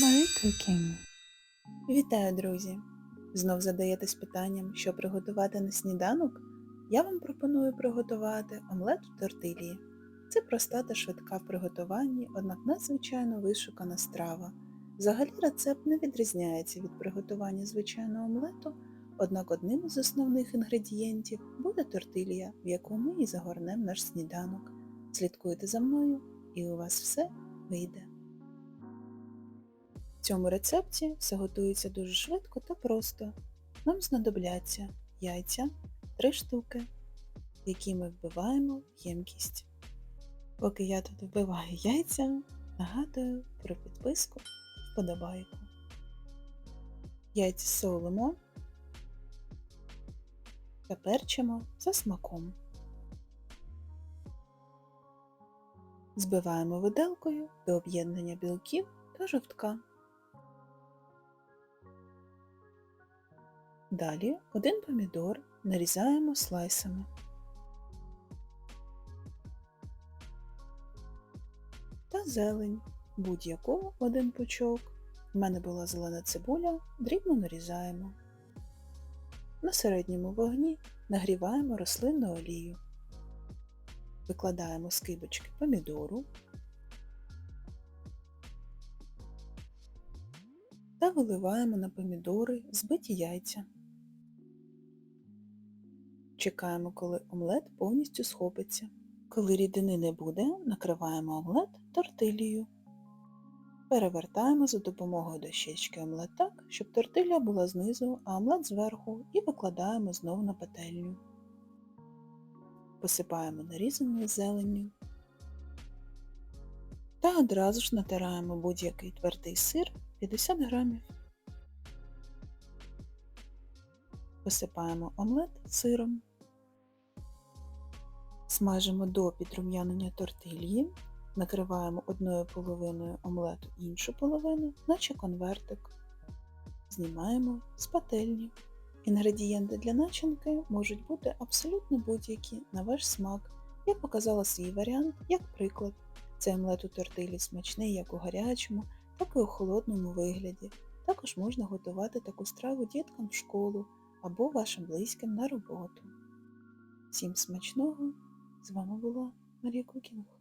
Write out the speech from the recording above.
Marie. Вітаю, друзі! Знов задаєтесь питанням, що приготувати на сніданок? Я вам пропоную приготувати омлет у тортилії. Це проста та швидка в приготуванні, однак надзвичайно вишукана страва. Взагалі рецепт не відрізняється від приготування звичайного омлету, однак одним із основних інгредієнтів буде тортилія, в яку ми і загорнемо наш сніданок. Слідкуйте за мною і у вас все вийде. Цьому рецепті все готується дуже швидко та просто. Нам знадобляться яйця 3 штуки, які ми вбиваємо в ємкість. Поки я тут вбиваю яйця, нагадую про підписку вподобайку. Яйця солимо та перчимо за смаком. Збиваємо виделкою до об'єднання білків та жовтка. Далі один помідор нарізаємо слайсами. Та зелень, будь-яку один пучок. У мене була зелена цибуля, дрібно нарізаємо. На середньому вогні нагріваємо рослинну олію. Викладаємо скибочки помідору та виливаємо на помідори збиті яйця. Чекаємо, коли омлет повністю схопиться. Коли рідини не буде, накриваємо омлет тортилією. Перевертаємо за допомогою дощечки омлет так, щоб тортилля була знизу, а омлет зверху і викладаємо знову на пательню. Посипаємо нарізаною зеленню. Та одразу ж натираємо будь-який твердий сир 50 грамів. Посипаємо омлет сиром. Смажимо до підрум'янення тортильї, накриваємо одною половиною омлету іншу половину, наче конвертик. Знімаємо з пательні. Інгредієнти для начинки можуть бути абсолютно будь-які на ваш смак. Я показала свій варіант як приклад. Цей омлет у тортилі смачний як у гарячому, так і у холодному вигляді. Також можна готувати таку страву діткам в школу або вашим близьким на роботу. Всім смачного! З вами була Марія Кукінг.